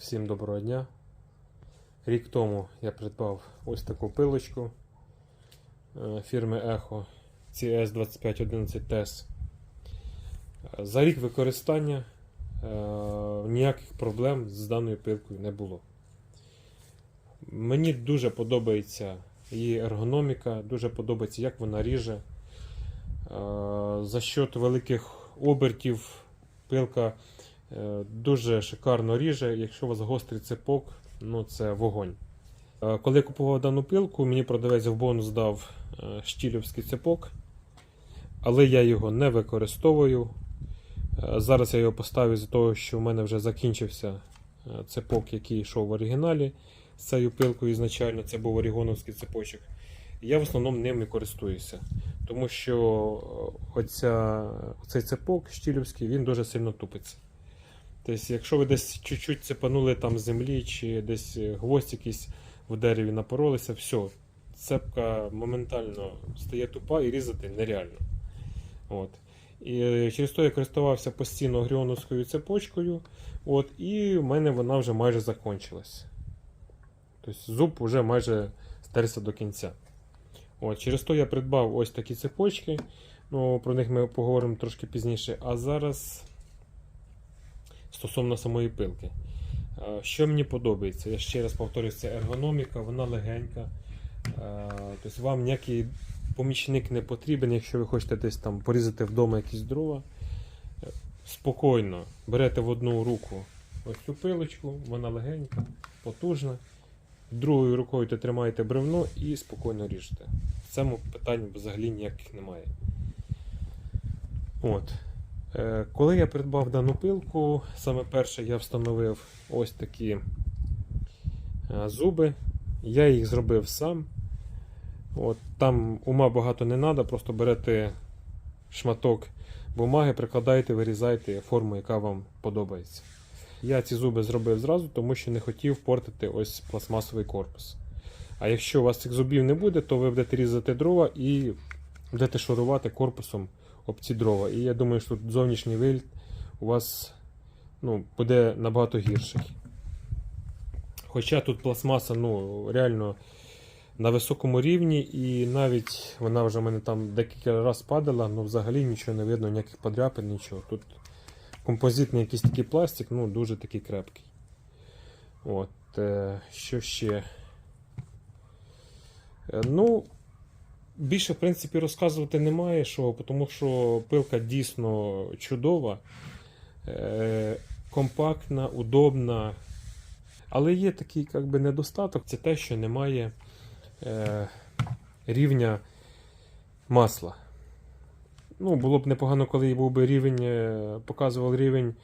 Всім доброго дня. Рік тому я придбав ось таку пилочку е, фірми Echo CS2511TES. Е, За рік використання е, ніяких проблем з даною пилкою не було. Мені дуже подобається її ергономіка, дуже подобається, як вона ріже. Е, За счет великих обертів пилка Дуже шикарно ріже. Якщо у вас гострий цепок, ну це вогонь. Е, Коли я купував дану пилку, мені продавець в бонус дав е, штілівський цепок, але я його не використовую. Е, Зараз я його поставив з того, що в мене вже закінчився е, цепок, який йшов в оригіналі з цією пилкою ізначально. Це був орігоновський цепочок. Я в основному ним і користуюся. Тому що е, оця, оцей цепок штілівський він дуже сильно тупиться. Тобто, якщо ви десь чуть-чуть цепанули там землі, чи десь гвоздь якийсь в дереві напоролися, все, цепка моментально стає тупа і різати нереально. От. І через то я користувався постійно гріоновською цепочкою, от, і в мене вона вже майже закінчилась. Тобто зуб вже майже стерся до кінця. От, через то я придбав ось такі цепочки. Ну, про них ми поговоримо трошки пізніше. А зараз стосовно самої пилки. Е, Що мені подобається? Я ще раз повторюю, це ергономіка, вона легенька. Е, Тобто вам ніякий помічник не потрібен, якщо ви хочете десь там порізати вдома якісь дрова. Е, Спокійно берете в одну руку ось цю пилочку, вона легенька, потужна. Другою рукою ти тримаєте бревно і спокійно ріжете. В цьому питань взагалі ніяких немає. От. Е, Коли я придбав дану пилку, саме перше я встановив ось такі е, зуби. Я їх зробив сам. От, там ума багато не треба, просто берете шматок бумаги, прикладаєте, вирізаєте форму, яка вам подобається. Я ці зуби зробив зразу, тому що не хотів портити ось пластмасовий корпус. А якщо у вас цих зубів не буде, то ви будете різати дрова і будете шурувати корпусом об ці дрова. І я думаю, що тут зовнішній вигляд у вас ну, буде набагато гірший. Хоча тут пластмаса ну, реально на високому рівні, і навіть вона вже в мене там декілька разів падала, але взагалі нічого не видно, ніяких подряпин, нічого. Тут композитний якийсь такий пластик, ну дуже такий крепкий. От, е, що ще? Е, ну, більше, в принципі, розказувати немає що, тому що пилка дійсно чудова, е, компактна, удобна. Але є такий як би, недостаток це те, що немає е, рівня масла. Ну, було б непогано, коли був би рівень, е, показував рівень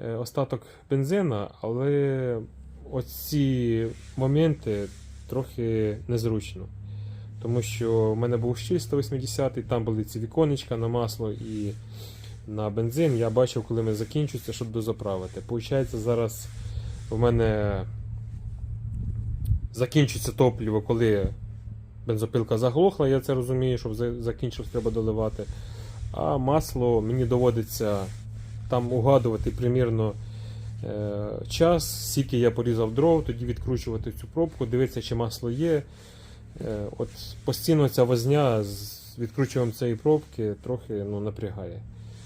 е, остаток бензина, але оці моменти трохи незручно. Тому що в мене був щіль 180, там були ці віконечка на масло і на бензин. Я бачив, коли ми закінчується, щоб дозаправити. Получається, зараз в мене закінчується топливо, коли бензопилка заглохла, я це розумію, щоб за- закінчився, треба доливати. А масло мені доводиться там угадувати примірно е, час, скільки я порізав дров, тоді відкручувати цю пробку, дивитися, чи масло є. Е, от постійно ця возня з відкручуванням цієї пробки трохи ну, напрягає.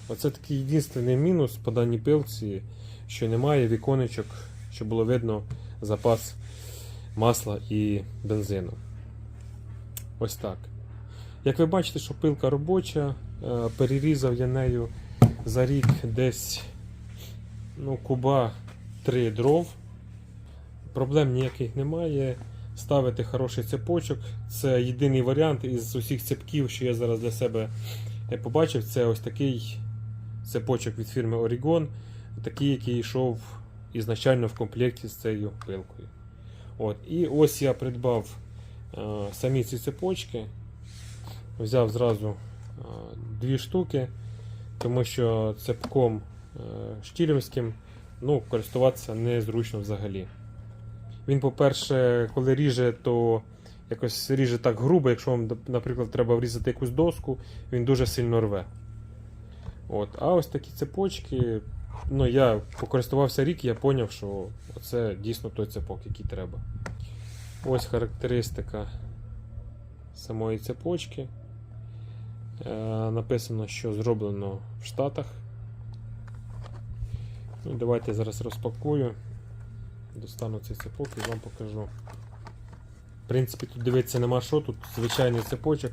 Оце такий єдиний мінус по даній пилці, що немає віконечок, щоб було видно запас масла і бензину. Ось так. Як ви бачите, що пилка робоча, е, перерізав я нею за рік десь ну, куба 3 дров. Проблем ніяких немає. Ставити хороший цепочок. Це єдиний варіант із усіх цепків, що я зараз для себе е, побачив. Це ось такий цепочок від фірми Oregon, такий, який йшов ізначально в комплекті з цією пилкою. От. І ось я придбав е, самі ці цепочки. Взяв зразу е, дві штуки, тому що цепком штілівським ну, користуватися незручно взагалі. Він, по-перше, коли ріже, то якось ріже так грубо, якщо вам, наприклад, треба врізати якусь доску, він дуже сильно рве. От. А ось такі цепочки, ну, я покористувався рік, я зрозумів, що це дійсно той цепок, який треба. Ось характеристика самої цепочки. Е, написано, що зроблено в Штатах. Ну, давайте зараз розпакую. Достану цей цепок і вам покажу. В принципі, тут дивитися нема що, тут звичайний цепочок.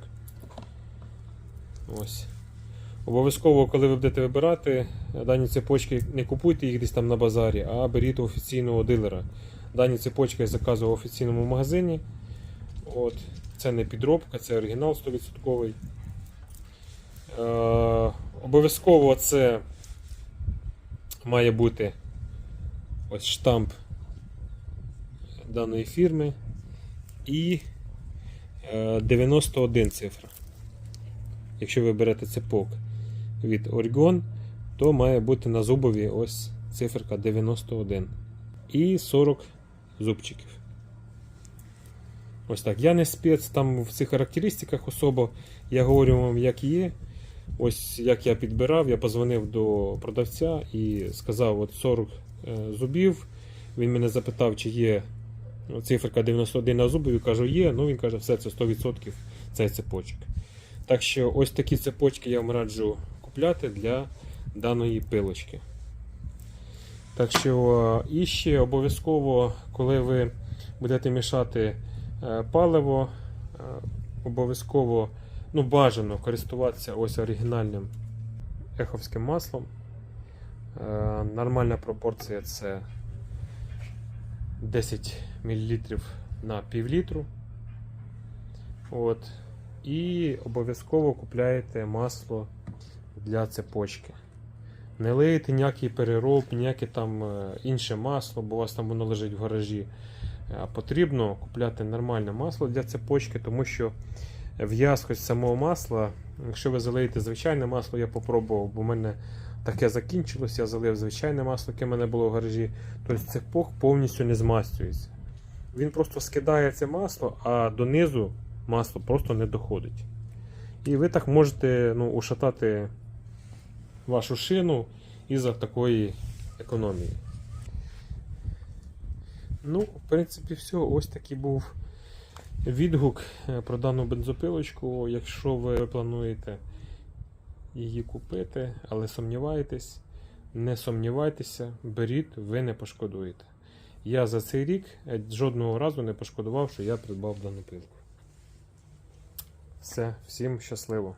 Ось. Обов'язково, коли ви будете вибирати дані цепочки, не купуйте їх десь там на базарі, а беріть офіційного дилера. Дані цепочки я заказував в офіційному магазині. От. Це не підробка, це оригінал 100%. Е, обов'язково це має бути ось штамп даної фірми і е, 91 цифра. Якщо ви берете цепок від Oregon, то має бути на зубові ось циферка 91 і 40 зубчиків. Ось так. Я не спец там в цих характеристиках особо. Я говорю вам, як є. Ось як я підбирав, я позвонив до продавця і сказав: от 40 е, зубів. Він мене запитав, чи є циферка 91 на зубові. Кажу, є. Ну він каже, все це 100% цей цепочок. Так що ось такі цепочки я вам раджу купляти для даної пилочки. Так що, е, і ще обов'язково, коли ви будете мішати е, паливо, е, обов'язково ну, бажано користуватися ось оригінальним еховським маслом. Нормальна пропорція це 10 мл на пів літру. От. І обов'язково купляєте масло для цепочки. Не лиєте ніякий перероб, ніяке там е, інше масло, бо у вас там воно лежить в гаражі. Потрібно купляти нормальне масло для цепочки, тому що в'язкость самого масла, якщо ви залиєте звичайне масло, я попробував, бо в мене таке закінчилось, я залив звичайне масло, яке в мене було в гаражі, тобто цепок повністю не змастюється. Він просто скидає це масло, а донизу масло просто не доходить. І ви так можете ну, ушатати вашу шину із-за такої економії. Ну, в принципі, все. Ось такий був відгук е, про дану бензопилочку. Якщо ви плануєте її купити, але сумніваєтесь, не сумнівайтеся, беріть, ви не пошкодуєте. Я за цей рік е, жодного разу не пошкодував, що я придбав дану пилку. Все, всім щасливо!